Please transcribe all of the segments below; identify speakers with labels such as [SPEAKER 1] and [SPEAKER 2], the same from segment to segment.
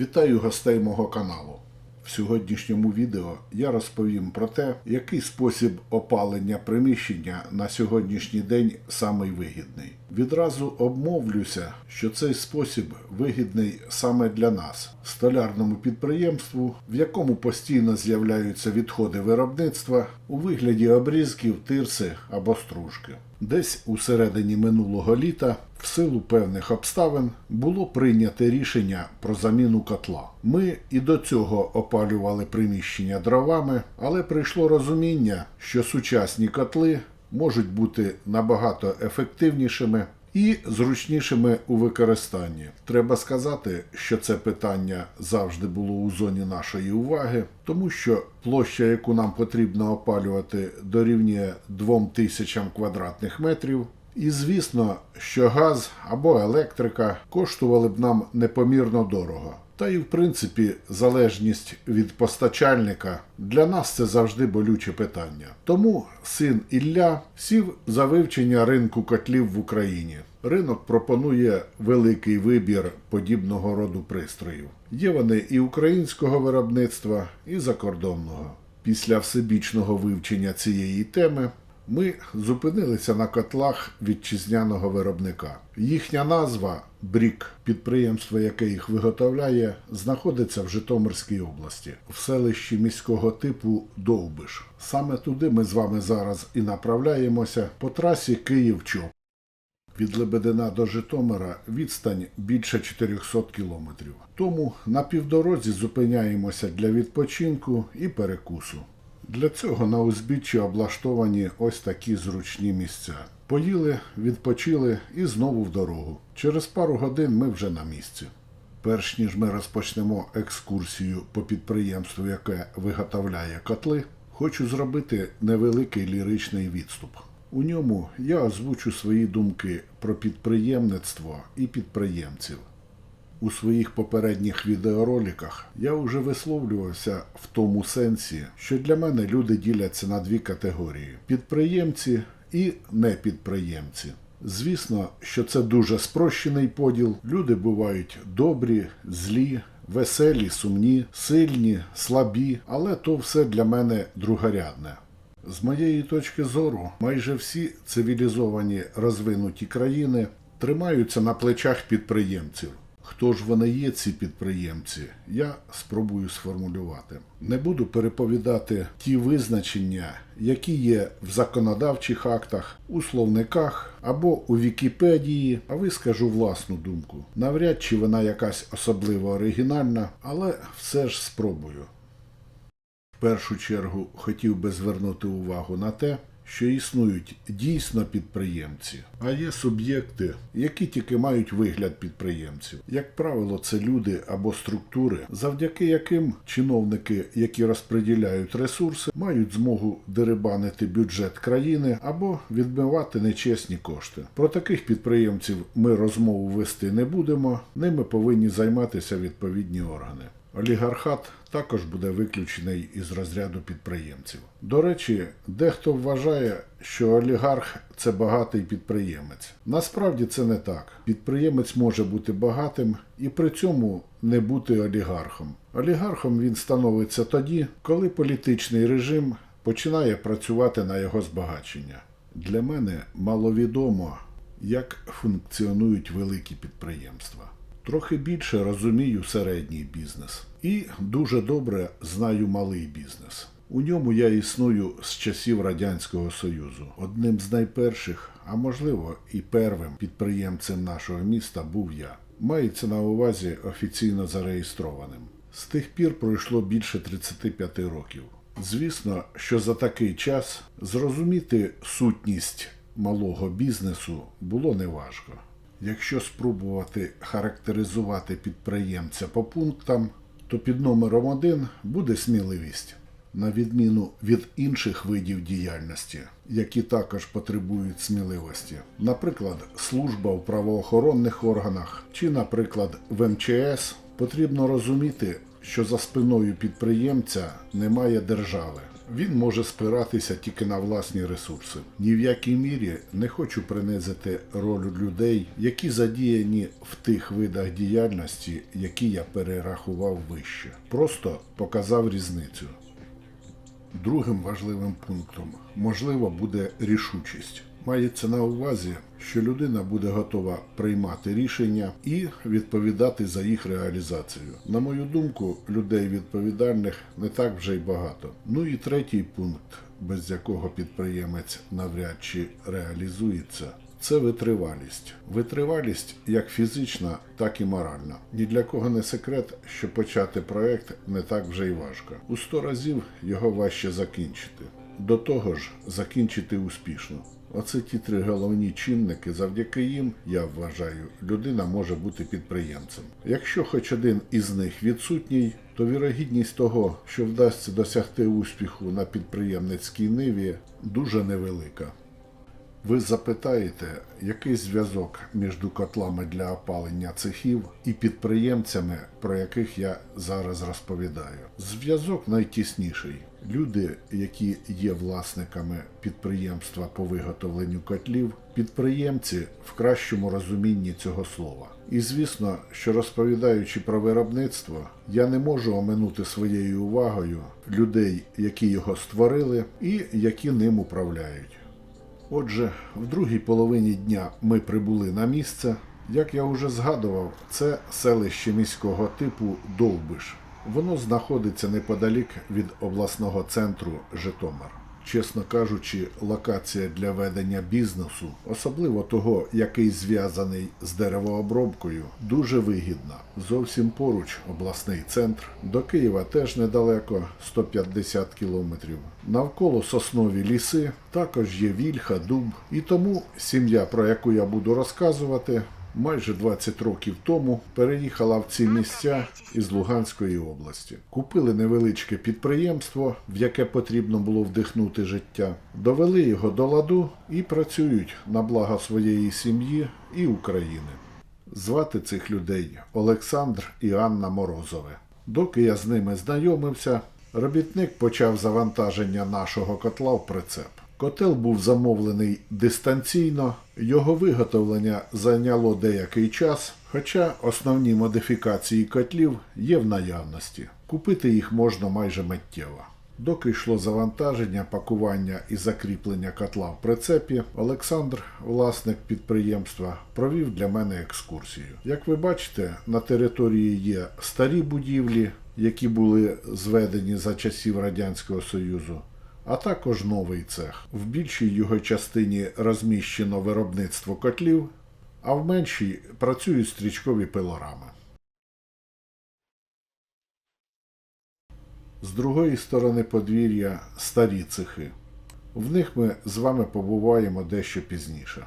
[SPEAKER 1] Вітаю гостей мого каналу. В сьогоднішньому відео я розповім про те, який спосіб опалення приміщення на сьогоднішній день самий вигідний. Відразу обмовлюся, що цей спосіб вигідний саме для нас, столярному підприємству, в якому постійно з'являються відходи виробництва у вигляді обрізків, тирси або стружки. Десь у середині минулого літа, в силу певних обставин, було прийнято рішення про заміну котла. Ми і до цього опалювали приміщення дровами, але прийшло розуміння, що сучасні котли можуть бути набагато ефективнішими і зручнішими у використанні. Треба сказати, що це питання завжди було у зоні нашої уваги, тому що площа, яку нам потрібно опалювати, дорівнює 2000 квадратних метрів. І звісно, що газ або електрика коштували б нам непомірно дорого. Та і в принципі залежність від постачальника для нас це завжди болюче питання. Тому син Ілля сів за вивчення ринку котлів в Україні. Ринок пропонує великий вибір подібного роду пристроїв. Є вони і українського виробництва, і закордонного. Після всебічного вивчення цієї теми ми зупинилися на котлах вітчизняного виробника. Їхня назва Брік, підприємство, яке їх виготовляє, знаходиться в Житомирській області, в селищі міського типу Довбиш. Саме туди ми з вами зараз і направляємося по трасі Київ-Чоп. Від Лебедина до Житомира відстань більше 400 кілометрів. Тому на півдорозі зупиняємося для відпочинку і перекусу. Для цього на узбіччі облаштовані ось такі зручні місця. Поїли, відпочили і знову в дорогу. Через пару годин ми вже на місці. Перш ніж ми розпочнемо екскурсію по підприємству, яке виготовляє котли, хочу зробити невеликий ліричний відступ. У ньому я озвучу свої думки про підприємництво і підприємців. У своїх попередніх відеороликах я вже висловлювався в тому сенсі, що для мене люди діляться на дві категорії: підприємці і непідприємці. Звісно, що це дуже спрощений поділ. Люди бувають добрі, злі, веселі, сумні, сильні, слабі, але то все для мене другорядне. З моєї точки зору, майже всі цивілізовані розвинуті країни тримаються на плечах підприємців. Хто ж вони є, ці підприємці, я спробую сформулювати. Не буду переповідати ті визначення, які є в законодавчих актах, у словниках або у Вікіпедії, а вискажу власну думку. Навряд чи вона якась особливо оригінальна, але все ж спробую. В першу чергу хотів би звернути увагу на те, що існують дійсно підприємці, а є суб'єкти, які тільки мають вигляд підприємців. Як правило, це люди або структури, завдяки яким чиновники, які розподіляють ресурси, мають змогу дерибанити бюджет країни або відмивати нечесні кошти. Про таких підприємців ми розмову вести не будемо, ними повинні займатися відповідні органи. Олігархат також буде виключений із розряду підприємців. До речі, дехто вважає, що олігарх це багатий підприємець. Насправді це не так. Підприємець може бути багатим і при цьому не бути олігархом. Олігархом він становиться тоді, коли політичний режим починає працювати на його збагачення. Для мене маловідомо, як функціонують великі підприємства. Трохи більше розумію середній бізнес і дуже добре знаю малий бізнес. У ньому я існую з часів Радянського Союзу. Одним з найперших, а можливо і первим підприємцем нашого міста був я. Мається на увазі офіційно зареєстрованим. З тих пір пройшло більше 35 років. Звісно, що за такий час зрозуміти сутність малого бізнесу було неважко. Якщо спробувати характеризувати підприємця по пунктам, то під номером один буде сміливість, на відміну від інших видів діяльності, які також потребують сміливості, наприклад, служба в правоохоронних органах чи, наприклад, в МЧС, потрібно розуміти, що за спиною підприємця немає держави. Він може спиратися тільки на власні ресурси. Ні в якій мірі не хочу принизити роль людей, які задіяні в тих видах діяльності, які я перерахував вище. Просто показав різницю. Другим важливим пунктом можливо буде рішучість. Мається на увазі, що людина буде готова приймати рішення і відповідати за їх реалізацію. На мою думку, людей відповідальних не так вже й багато. Ну і третій пункт, без якого підприємець навряд чи реалізується. Це витривалість. Витривалість як фізична, так і моральна. Ні для кого не секрет, що почати проект не так вже й важко. У сто разів його важче закінчити. До того ж, закінчити успішно. Оце ті три головні чинники. Завдяки їм, я вважаю, людина може бути підприємцем. Якщо хоч один із них відсутній, то вірогідність того, що вдасться досягти успіху на підприємницькій ниві, дуже невелика. Ви запитаєте, який зв'язок між котлами для опалення цехів і підприємцями, про яких я зараз розповідаю? Зв'язок найтісніший. Люди, які є власниками підприємства по виготовленню котлів, підприємці в кращому розумінні цього слова. І звісно, що розповідаючи про виробництво, я не можу оминути своєю увагою людей, які його створили і які ним управляють. Отже, в другій половині дня ми прибули на місце. Як я вже згадував, це селище міського типу Довбиш. Воно знаходиться неподалік від обласного центру Житомир. Чесно кажучи, локація для ведення бізнесу, особливо того, який зв'язаний з деревообробкою, дуже вигідна. Зовсім поруч обласний центр. До Києва теж недалеко 150 кілометрів. Навколо соснові ліси, також є вільха, дуб. І тому сім'я, про яку я буду розказувати, майже 20 років тому переїхала в ці місця із Луганської області. Купили невеличке підприємство, в яке потрібно було вдихнути життя, довели його до ладу і працюють на благо своєї сім'ї і України. Звати цих людей Олександр і Анна Морозове. Доки я з ними знайомився, робітник почав завантаження нашого котла в прицеп. Котел був замовлений дистанційно, його виготовлення зайняло деякий час, хоча основні модифікації котлів є в наявності. Купити їх можна майже миттєво. Доки йшло завантаження, пакування і закріплення котла в прицепі, Олександр, власник підприємства, провів для мене екскурсію. Як ви бачите, на території є старі будівлі, які були зведені за часів Радянського Союзу, а також новий цех. В більшій його частині розміщено виробництво котлів, а в меншій працюють стрічкові пилорами. З другої сторони подвір'я старі цехи. В них ми з вами побуваємо дещо пізніше.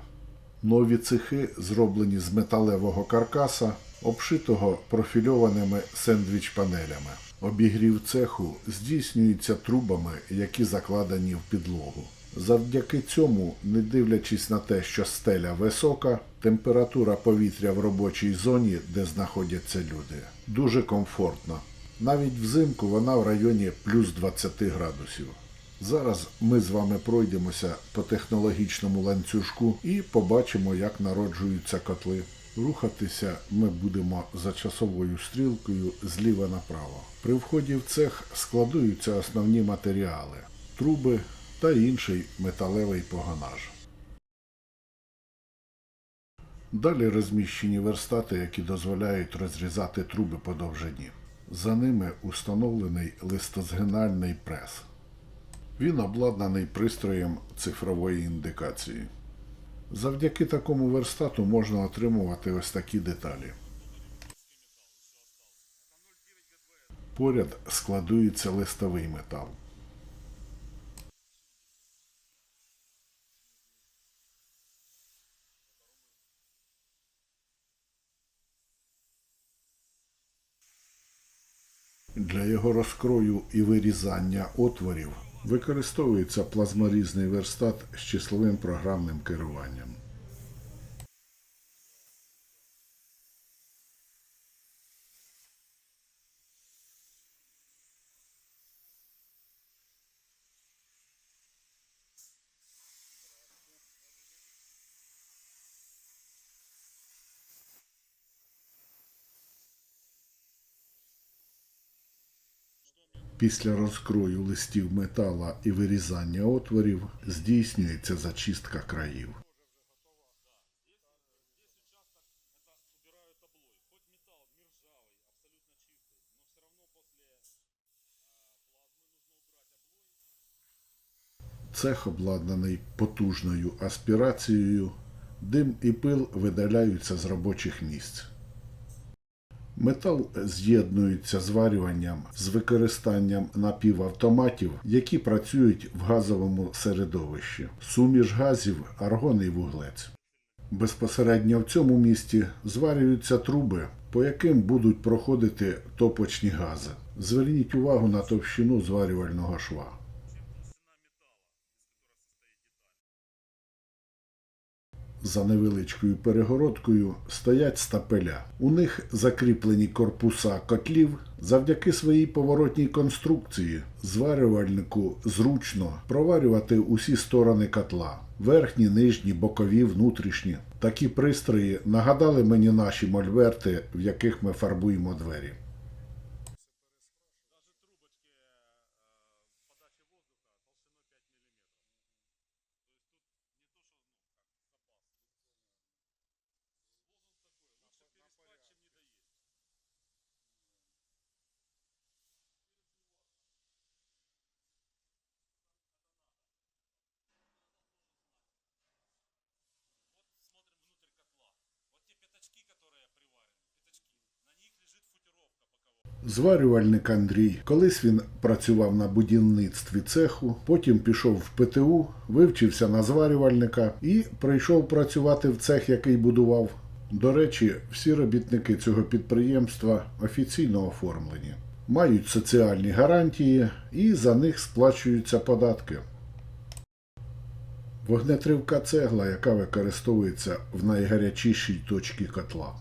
[SPEAKER 1] Нові цехи зроблені з металевого каркаса, обшитого профільованими сендвіч-панелями. Обігрів цеху здійснюється трубами, які закладені в підлогу. Завдяки цьому, не дивлячись на те, що стеля висока, температура повітря в робочій зоні, де знаходяться люди, дуже комфортна. Навіть взимку вона в районі плюс 20 градусів. Зараз ми з вами пройдемося по технологічному ланцюжку і побачимо, як народжуються котли. Рухатися ми будемо за часовою стрілкою зліва направо. При вході в цех складуються основні матеріали труби та інший металевий погонаж. Далі розміщені верстати, які дозволяють розрізати труби по довжині. За ними установлений листозгинальний прес. Він обладнаний пристроєм цифрової індикації. Завдяки такому верстату можна отримувати ось такі деталі. Поряд складується листовий метал. Для його розкрою і вирізання отворів використовується плазморізний верстат з числовим програмним керуванням. Після розкрою листів метала і вирізання отворів здійснюється зачистка країв. Цех обладнаний потужною аспірацією, дим і пил видаляються з робочих місць. Метал з'єднується зварюванням з використанням напівавтоматів, які працюють в газовому середовищі. Суміш газів аргон і вуглець. Безпосередньо в цьому місті зварюються труби, по яким будуть проходити топочні гази. Зверніть увагу на товщину зварювального шва. За невеличкою перегородкою стоять стапеля. У них закріплені корпуса котлів. Завдяки своїй поворотній конструкції зварювальнику зручно проварювати усі сторони котла: верхні, нижні, бокові, внутрішні. Такі пристрої нагадали мені наші мольверти, в яких ми фарбуємо двері. Зварювальник Андрій. Колись він працював на будівництві цеху, потім пішов в ПТУ, вивчився на зварювальника і прийшов працювати в цех, який будував. До речі, всі робітники цього підприємства офіційно оформлені, мають соціальні гарантії і за них сплачуються податки. Вогнетривка цегла, яка використовується в найгарячішій точці котла.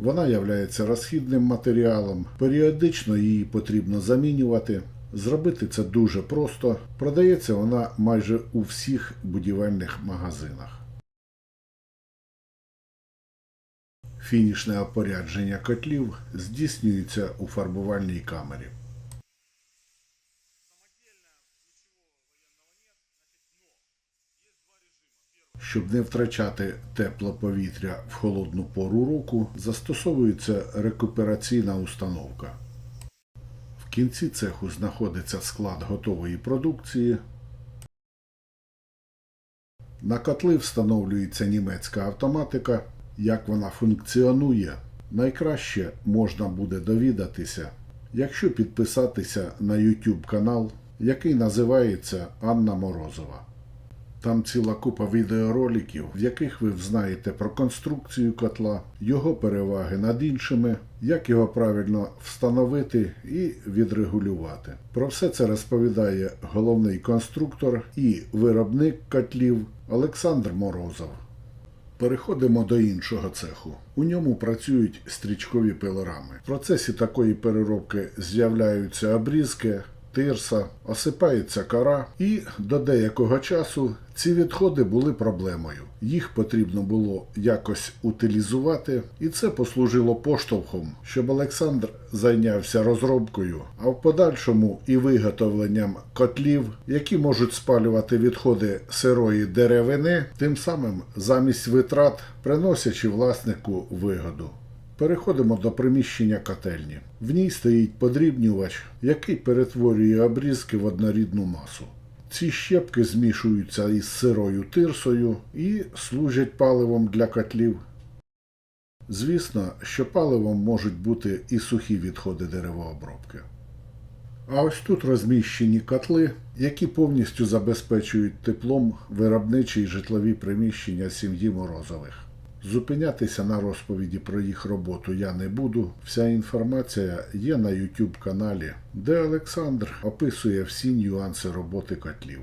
[SPEAKER 1] Вона являється розхідним матеріалом, періодично її потрібно замінювати. Зробити це дуже просто. Продається вона майже у всіх будівельних магазинах. Фінішне опорядження котлів здійснюється у фарбувальній камері. Щоб не втрачати тепло повітря в холодну пору року, застосовується рекупераційна установка. В кінці цеху знаходиться склад готової продукції. На котли встановлюється німецька автоматика. Як вона функціонує, найкраще можна буде довідатися, якщо підписатися на YouTube канал, який називається Анна Морозова. Там ціла купа відеороликів, в яких ви взнаєте про конструкцію котла, його переваги над іншими, як його правильно встановити і відрегулювати. Про все це розповідає головний конструктор і виробник котлів Олександр Морозов. Переходимо до іншого цеху. У ньому працюють стрічкові пилорами. В процесі такої переробки з'являються обрізки, тирса, осипається кора, і до деякого часу ці відходи були проблемою. Їх потрібно було якось утилізувати, і це послужило поштовхом, щоб Олександр зайнявся розробкою, а в подальшому і виготовленням котлів, які можуть спалювати відходи сирої деревини, тим самим замість витрат приносячи власнику вигоду. Переходимо до приміщення котельні. В ній стоїть подрібнювач, який перетворює обрізки в однорідну масу. Ці щепки змішуються із сирою тирсою і служать паливом для котлів. Звісно, що паливом можуть бути і сухі відходи деревообробки. А ось тут розміщені котли, які повністю забезпечують теплом виробничі й житлові приміщення сім'ї Морозових. Зупинятися на розповіді про їх роботу я не буду. Вся інформація є на YouTube каналі, де Олександр описує всі нюанси роботи котлів.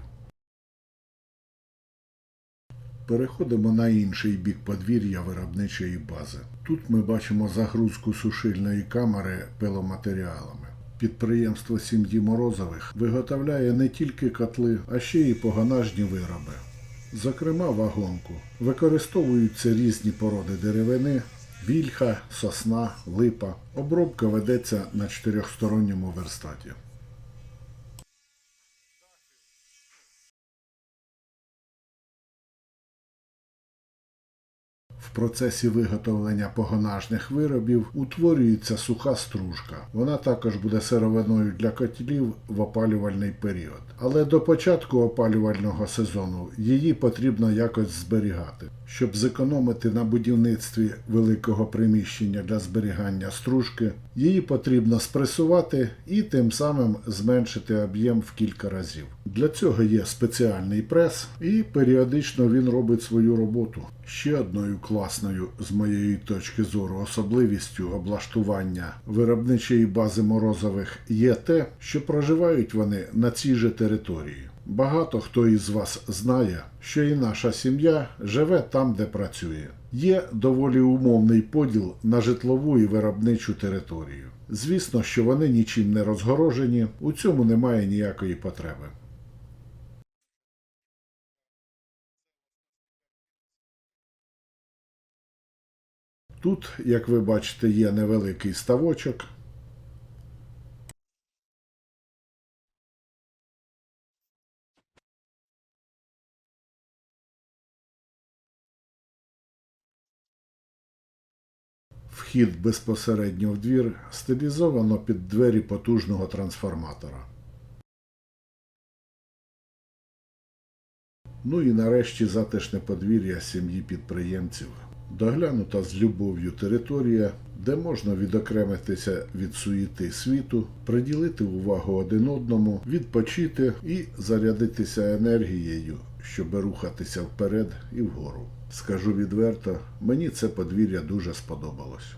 [SPEAKER 1] Переходимо на інший бік подвір'я виробничої бази. Тут ми бачимо загрузку сушильної камери пиломатеріалами. Підприємство сім'ї Морозових виготовляє не тільки котли, а ще й погонажні вироби. Зокрема, вагонку. Використовуються різні породи деревини, вільха, сосна, липа. Обробка ведеться на чотирьохсторонньому верстаті. Процесі виготовлення погонажних виробів утворюється суха стружка. Вона також буде сировиною для котлів в опалювальний період. Але до початку опалювального сезону її потрібно якось зберігати. Щоб зекономити на будівництві великого приміщення для зберігання стружки, її потрібно спресувати і тим самим зменшити об'єм в кілька разів. Для цього є спеціальний прес, і періодично він робить свою роботу. Ще одною класною з моєї точки зору особливістю облаштування виробничої бази морозових є те, що проживають вони на цій же території. Багато хто із вас знає, що і наша сім'я живе там, де працює. Є доволі умовний поділ на житлову і виробничу територію. Звісно, що вони нічим не розгорожені, у цьому немає ніякої потреби. Тут, як ви бачите, є невеликий ставочок. Вхід безпосередньо в двір стилізовано під двері потужного трансформатора. Ну і нарешті затишне подвір'я сім'ї підприємців. Доглянута з любов'ю територія, де можна відокремитися від суєти світу, приділити увагу один одному, відпочити і зарядитися енергією, щоб рухатися вперед і вгору. Скажу відверто, мені це подвір'я дуже сподобалось.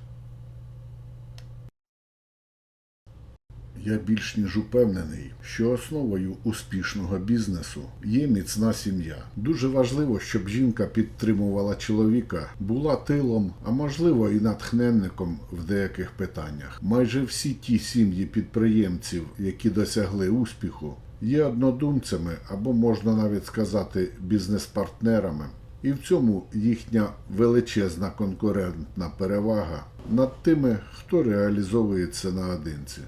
[SPEAKER 1] Я більш ніж упевнений, що основою успішного бізнесу є міцна сім'я. Дуже важливо, щоб жінка підтримувала чоловіка, була тилом, а можливо і натхненником в деяких питаннях. Майже всі ті сім'ї підприємців, які досягли успіху, є однодумцями або можна навіть сказати бізнес-партнерами. І в цьому їхня величезна конкурентна перевага над тими, хто реалізовується наодинці.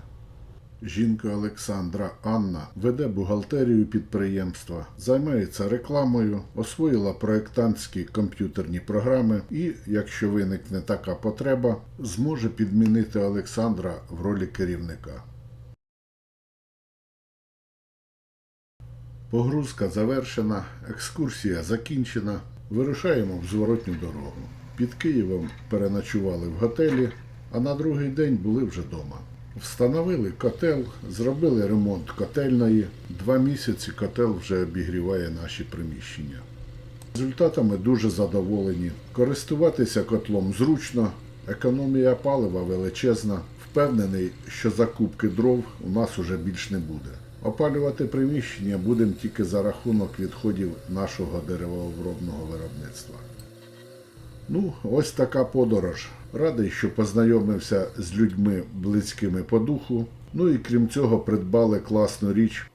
[SPEAKER 1] Жінка Олександра Анна веде бухгалтерію підприємства, займається рекламою, освоїла проєктантські комп'ютерні програми і, якщо виникне така потреба, зможе підмінити Олександра в ролі керівника. Погрузка завершена, екскурсія закінчена. Вирушаємо в зворотню дорогу. Під Києвом переночували в готелі, а на другий день були вже вдома. Встановили котел, зробили ремонт котельної. Два місяці котел вже обігріває наші приміщення. Результатами дуже задоволені. Користуватися котлом зручно, економія палива величезна. Впевнений, що закупки дров у нас уже більш не буде. Опалювати приміщення будемо тільки за рахунок відходів нашого деревообробного виробництва. Ну, ось така подорож. Радий, що познайомився з людьми близькими по духу. Ну і крім цього, придбали класну річ.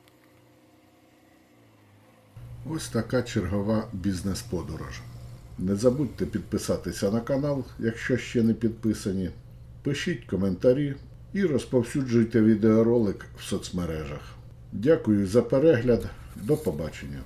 [SPEAKER 1] Ось така чергова бізнес-подорож. Не забудьте підписатися на канал, якщо ще не підписані. Пишіть коментарі і розповсюджуйте відеоролик в соцмережах. Дякую за перегляд. До побачення.